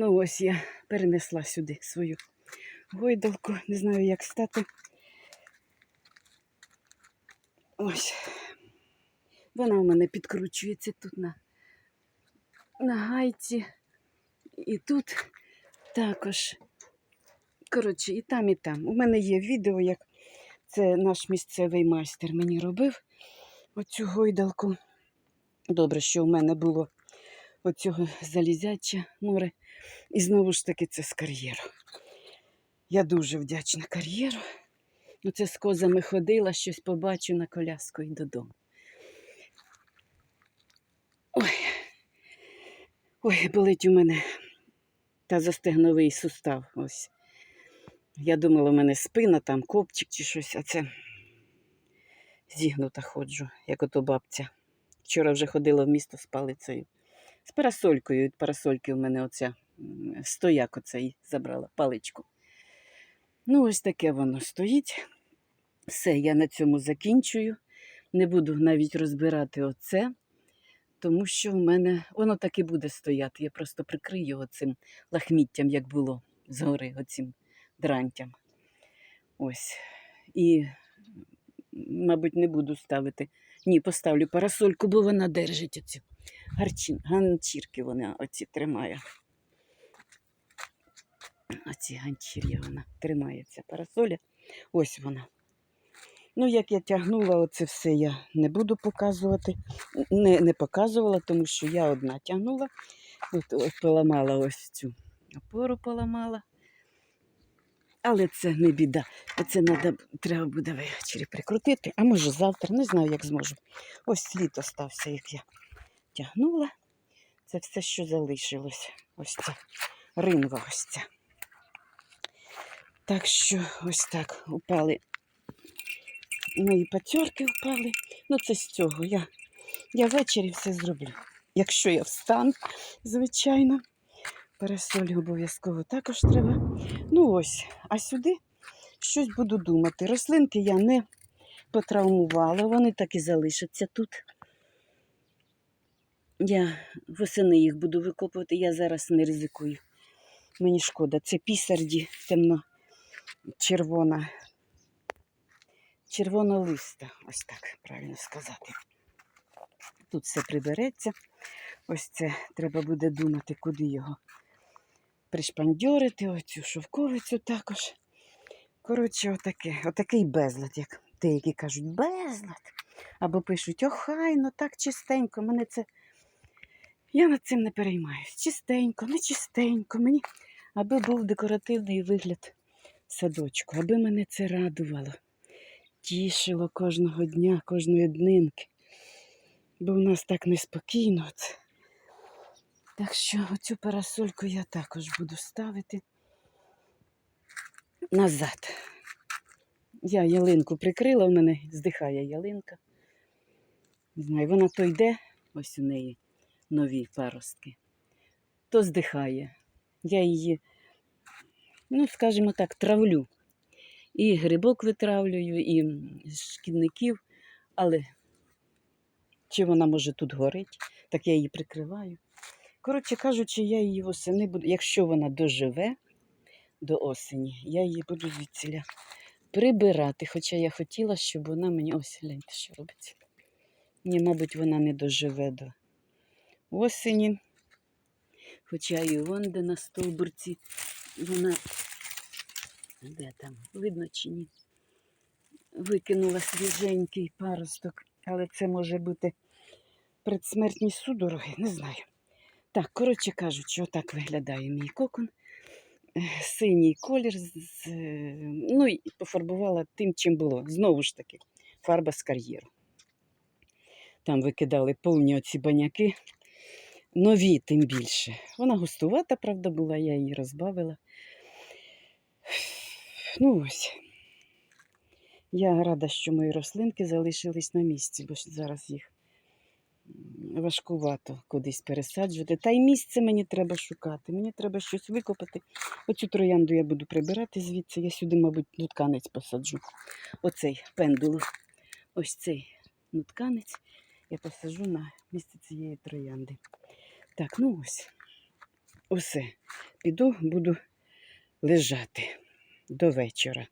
Ну ось я перенесла сюди свою гойдалку. Не знаю, як стати. Ось. Вона у мене підкручується тут на, на гайці. І тут також. Коротше, і там, і там. У мене є відео, як це наш місцевий майстер мені робив оцю гойдалку. Добре, що в мене було оцього залізяче море. І знову ж таки це з кар'єру. Я дуже вдячна кар'єру. Оце з козами ходила, щось побачу на коляску і додому. Ой. Ой, болить у мене та застегновий сустав. Ось. Я думала, у мене спина, там копчик чи щось, а це зігнута ходжу, як ото бабця. Вчора вже ходила в місто з палицею. З парасолькою. Від парасольки у мене оця стояк оцей забрала паличку. Ну, ось таке воно стоїть. Все, я на цьому закінчую. Не буду навіть розбирати оце, тому що в мене воно так і буде стояти. Я просто прикрию його цим лахміттям, як було згори, оцим дрантям. Ось. І, мабуть, не буду ставити. Ні, поставлю парасольку, бо вона держить оцю гарчин, ганчірки вона оці тримає. Оці ганчір'я вона тримає ця парасоля. Ось вона. Ну, як я тягнула оце все, я не буду показувати. Не, не показувала, тому що я одна тягнула. От, от поламала ось цю опору поламала. Але це не біда. Оце надо, треба буде ввечері прикрутити, а може завтра, не знаю, як зможу. Ось слід остався, як я тягнула. Це все, що залишилось. Ось ця ринва ось ця. Так що ось так упали. Мої пацьорки впали. Ну, це з цього. Я, я ввечері все зроблю. Якщо я встану, звичайно. Пересолі обов'язково також треба. Ну ось, а сюди щось буду думати. Рослинки я не потравмувала, вони так і залишаться тут. Я восени їх буду викопувати, я зараз не ризикую. Мені шкода. Це пісарді темно червона. Червона листа, ось так правильно сказати. Тут все прибереться. Ось це треба буде думати, куди його пришпандьорити, оцю шовковицю також. Коротше, отаке, отакий безлад, як деякі кажуть, безлад. Або пишуть, охайно, так чистенько. Мене це. Я над цим не переймаюсь. Чистенько, не чистенько. Мені аби був декоративний вигляд садочку, аби мене це радувало, тішило кожного дня, кожної днинки. Бо в нас так неспокійно. Так що оцю парасольку я також буду ставити назад. Я ялинку прикрила, в мене здихає ялинка. Не знаю, вона то йде, ось у неї нові паростки, то здихає. Я її, ну, скажімо так, травлю. І грибок витравлюю, і шкідників, але чи вона може тут горить, так я її прикриваю. Коротше кажучи, я її восени буду, якщо вона доживе до осені, я її буду звідсіля прибирати. Хоча я хотіла, щоб вона мені ось гляньте, що робиться. Ні, мабуть, вона не доживе до осені. Хоча і вон, де на стовбурці, вона де там, видно чи ні? Викинула свіженький паросток, але це може бути предсмертні судороги, не знаю. Так, коротше кажучи, отак виглядає мій кокон. Е, Синій колір, е, ну і пофарбувала тим, чим було. Знову ж таки, фарба з кар'єру. Там викидали повні оці баняки. Нові, тим більше. Вона густувата, правда, була, я її розбавила. Ну ось. Я рада, що мої рослинки залишились на місці, бо зараз їх важкувато кудись пересаджувати. Та й місце мені треба шукати. Мені треба щось викопати. Оцю троянду я буду прибирати звідси. Я сюди, мабуть, нутканець посаджу. Оцей пендул. Ось цей нутканець я посаджу на місце цієї троянди. Так, ну ось. Усе. піду, буду лежати до вечора.